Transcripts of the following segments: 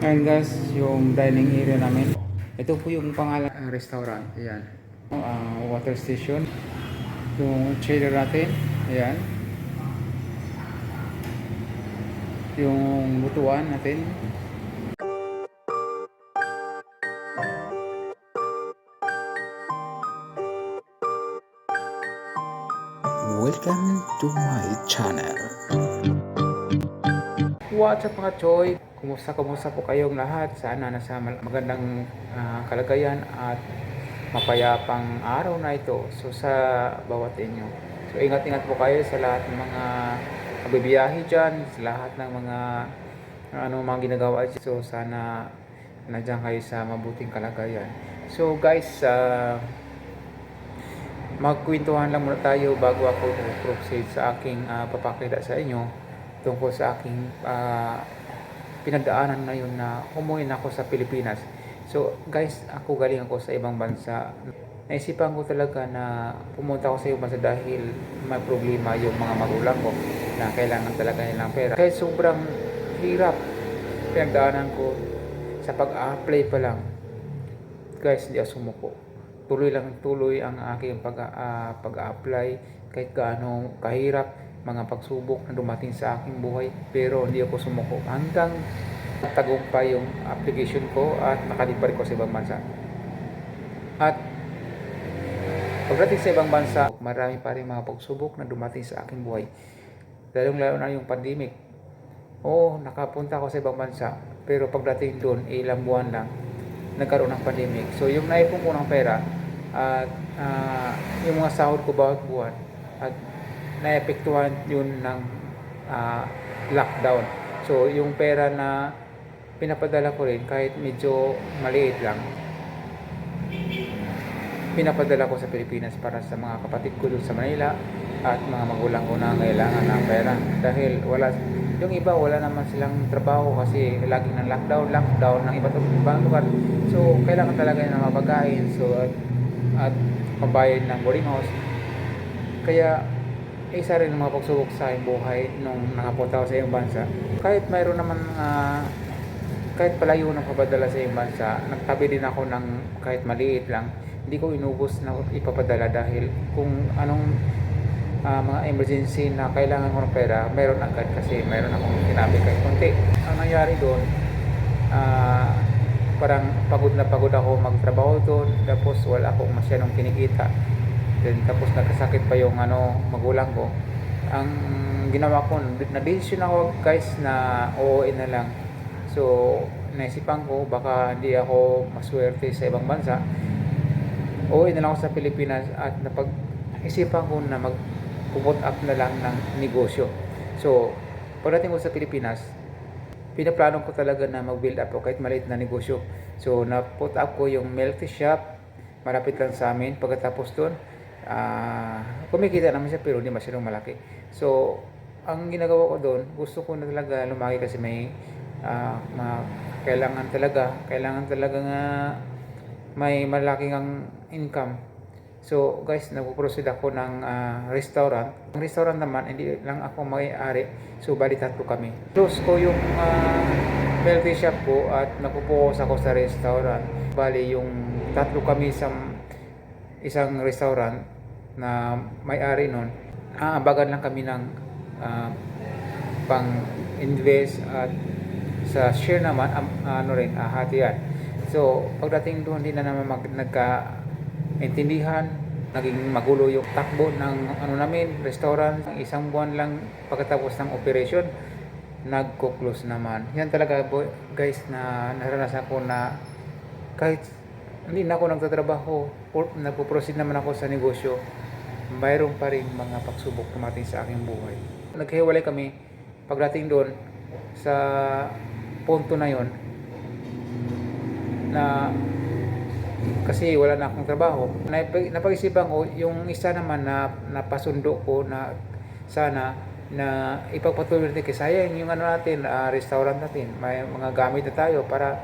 Ayan guys, yung dining area namin. Ito po yung pangalan ng restaurant. Ayan. Ah, water station. Yung chiller natin. Ayan. Yung butuan natin. Welcome to my channel. What's up mga Choy? Kumusta kumusta po kayong lahat? Sana nasa magandang ah, kalagayan at mapayapang araw na ito. So sa bawat inyo. So ingat-ingat po kayo sa lahat ng mga kabibiyahe dyan, sa lahat ng mga ano mga ginagawa dyan. So sana nandiyan kayo sa mabuting kalagayan. So guys, ah magkwentuhan lang muna tayo bago ako proceed sa aking ah, papakita sa inyo tungkol sa aking ah, pinagdaanan ngayon na umuwi na ako sa Pilipinas. So guys, ako galing ako sa ibang bansa. Naisipan ko talaga na pumunta ako sa ibang bansa dahil may problema yung mga magulang ko na kailangan talaga nilang pera. Kaya sobrang hirap pinagdaanan ko sa pag-apply pa lang. Guys, hindi ako sumuko tuloy lang tuloy ang aking pag, ah, pag-apply kahit gaano kahirap mga pagsubok na dumating sa aking buhay pero hindi ako sumuko. Hanggang tagumpay yung application ko at nakalipad ko sa ibang bansa. At pagdating sa ibang bansa marami pa rin mga pagsubok na dumating sa aking buhay. Lalong lalo na yung pandemic. Oo nakapunta ako sa ibang bansa pero pagdating doon ilang buwan lang nagkaroon ng pandemic. So yung naipon ko ng pera at ah, yung mga sahod ko bawat buwan at naepektuhan yun ng ah, lockdown. So yung pera na pinapadala ko rin kahit medyo maliit lang pinapadala ko sa Pilipinas para sa mga kapatid ko doon sa Manila at mga magulang ko na kailangan ng pera. Dahil wala yung iba wala naman silang trabaho kasi laging ng lockdown lockdown ng iba't ibang lugar. So kailangan talaga na mapagkain so at, at pambayad ng boarding house. Kaya isa rin mga pagsubok sa aking buhay nung nakapunta ako sa iyong bansa kahit mayroon naman ah, kahit palayo ng papadala sa iyong bansa nagtabi din ako ng kahit maliit lang hindi ko inubos na ipapadala dahil kung anong ah, mga emergency na kailangan ko ng pera, meron agad kasi meron akong sinabi kahit konti. Ang nangyari doon, ah, parang pagod na pagod ako magtrabaho doon, tapos wala akong masyadong kinikita. Then, tapos nagkasakit pa yung ano, magulang ko. Ang ginawa ko, na-decision ako guys na uuwi na lang. So, naisipan ko baka hindi ako maswerte sa ibang bansa. Uuwi na lang ako sa Pilipinas at napag-isipan ko na mag pumut up na lang ng negosyo. So, pagdating ko sa Pilipinas, pinaplano ko talaga na mag-build up ako kahit maliit na negosyo. So, na-put up ko yung milk shop, malapit lang sa amin. Pagkatapos doon, ah kumikita naman siya pero hindi masyadong malaki. So, ang ginagawa ko doon, gusto ko na talaga lumaki kasi may ah, ma- kailangan talaga, kailangan talaga nga may malaking ang income So guys, nagpo-proceed ako ng ah, restaurant. Ang restaurant naman, hindi lang ako may-ari. So bali tatlo kami. Close ko yung uh, tea shop ko at nagpo-focus ako sa restaurant. Bali yung tatlo kami sa isang restaurant na may-ari nun. Aabagan lang kami ng ah, pang-invest at sa share naman, am- ano rin, ah, hatian. So, pagdating doon, hindi na naman mag, nagka intindihan, naging magulo yung takbo ng ano namin, restaurant. Isang buwan lang pagkatapos ng operation, nagko-close naman. Yan talaga boy, guys na naranasan ko na kahit hindi na ako nagtatrabaho, nagpo-proceed naman ako sa negosyo, mayroon pa rin mga pagsubok tumating sa aking buhay. Naghiwalay kami pagdating doon sa punto na yon na kasi wala na akong trabaho. Napag- Napag-isipan ko, yung isa naman na napasundo ko na sana na ipagpatuloy natin kasi sayang yung ano natin, ah, restaurant natin. May mga gamit na tayo para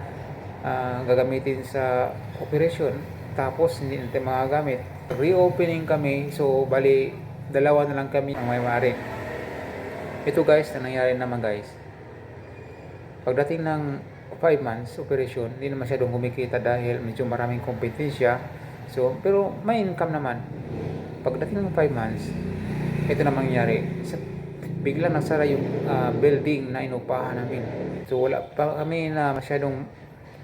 ah, gagamitin sa operation. Tapos hindi natin magagamit. Reopening kami, so bali dalawa na lang kami ang may-ari. Ito guys, na nangyari naman guys. Pagdating ng 5 months operation, hindi na masyadong kumikita dahil medyo maraming kompetensya. So, pero may income naman. Pagdating ng 5 months, ito na mangyari. Sa, biglang nasara yung ah, building na inupahan namin. So, wala pa kami na masyadong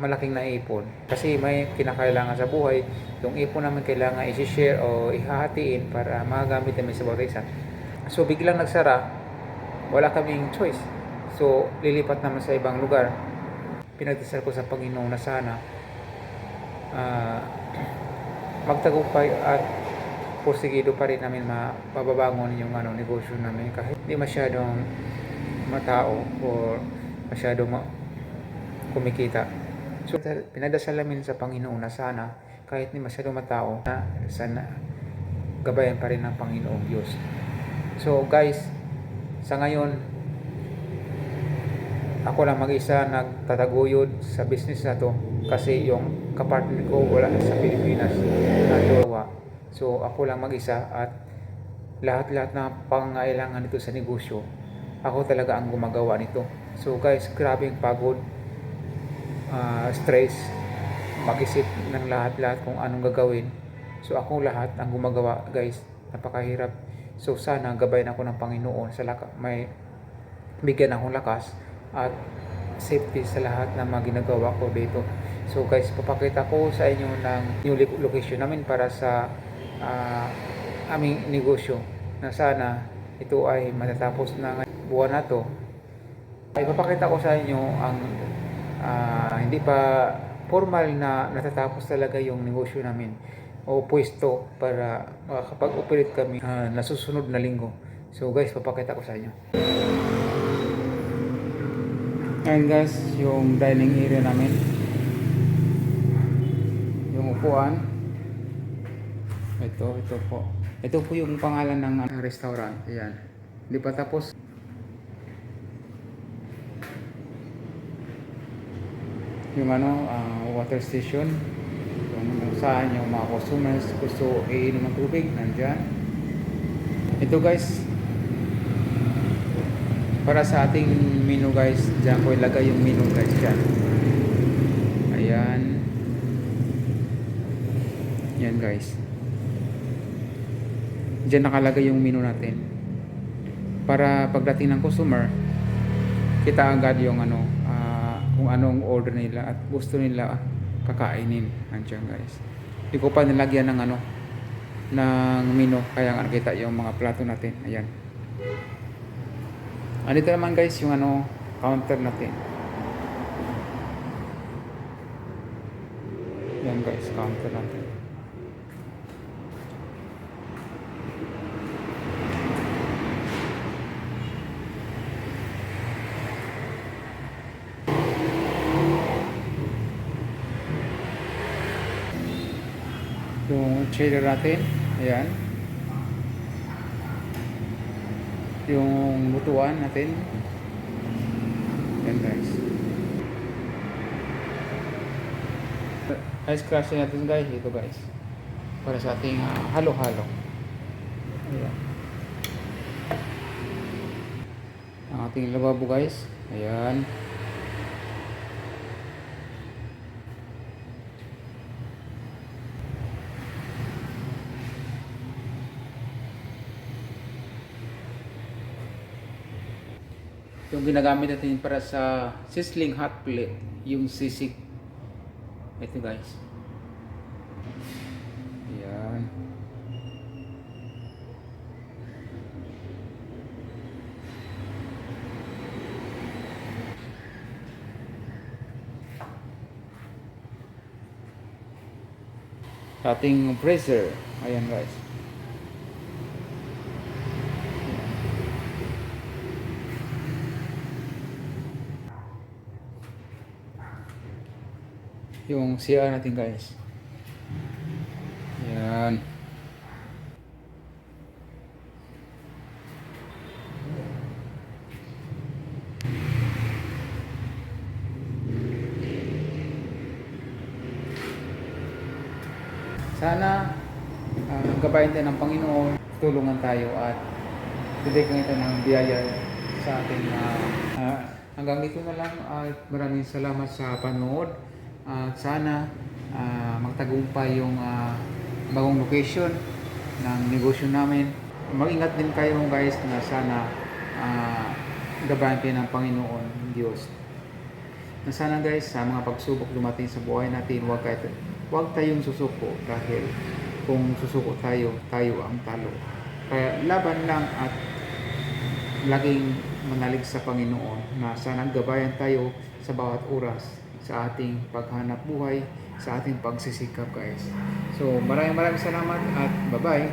malaking naipon. Kasi may kinakailangan sa buhay. Yung ipon namin kailangan isi-share o ihahatiin para magamit namin sa bawat isa. So, biglang nagsara, wala kaming choice. So, lilipat naman sa ibang lugar. Pinagdasal ko sa Panginoon na sana ah, magtagumpay at porsigido pa rin namin mapababangon yung ano, negosyo namin kahit hindi masyadong matao or masyadong ma- kumikita. So, pinadasal namin sa Panginoon na sana kahit hindi masyadong matao na sana gabayan pa rin ng Panginoong Diyos. So guys, sa ngayon, ako lang mag-isa nagtataguyod sa business na to kasi yung kapartner ko wala sa Pilipinas na jowa. So ako lang mag-isa at lahat-lahat na pangailangan nito sa negosyo, ako talaga ang gumagawa nito. So guys, grabing pagod, ah, stress, mag-isip ng lahat-lahat kung anong gagawin. So ako lahat ang gumagawa guys, napakahirap. So sana gabayan ako ng Panginoon sa laka, may bigyan akong lakas at safety sa lahat ng mga ginagawa ko dito. So guys, papakita ko sa inyo ng new location namin para sa ah, aming negosyo na sana ito ay matatapos na buwan na to. Ay papakita ko sa inyo ang ah, hindi pa formal na natatapos talaga yung negosyo namin o pwesto para makakapag-operate kami ah, na susunod na linggo. So guys, papakita ko sa inyo. Ayan guys, yung dining area namin. Yung upuan. Ito, ito po. Ito po yung pangalan ng ah, restaurant. Ayan. Hindi pa tapos. Yung ano, ah, water station. Kung saan yung mga customers gusto iinom ng tubig, nandyan. Ito guys, para sa ating menu guys, diyan ko ilagay yung menu guys dyan. Ayan. Yan guys. Diyan nakalagay yung menu natin. Para pagdating ng customer, kita agad yung ano, kung anong order nila at gusto nila kakainin. Andiyan guys. Hindi ko pa nilagyan ng ano, ng menu. Kaya nga nakita yung mga plato natin. Ayan. Andito naman guys yung ano, counter natin. Yan guys, counter natin. Yung chiller natin, ayan. yung lutuan natin. Yan guys. Ice crush natin guys. Ito guys. Para sa ating ah, halo-halo. Ayan. Ang ating lababo guys. Ayan. Yung ginagamit natin para sa sizzling hot plate, yung sisig. Ito guys. Ayan. Ating freezer. Ayan guys. Yung CR natin guys. Yan. Sana uh, gabayan tayo ng Panginoon, tulungan tayo at bigyan ito ng biyaya sa ating uh, uh, hanggang dito na lang at maraming salamat sa panood. At sana ah, magtagumpay yung ah, bagong location ng negosyo namin. Mag-ingat din kayo guys na sana uh, gabayan kayo ng Panginoon Diyos. Na sana guys sa mga pagsubok dumating sa buhay natin, huwag, kayo, huwag tayong susuko dahil kung susuko tayo, tayo ang talo. Kaya laban lang at laging manalig sa Panginoon na sana gabayan tayo sa bawat oras sa ating paghanap buhay, sa ating pagsisikap guys. So maraming maraming salamat at bye-bye.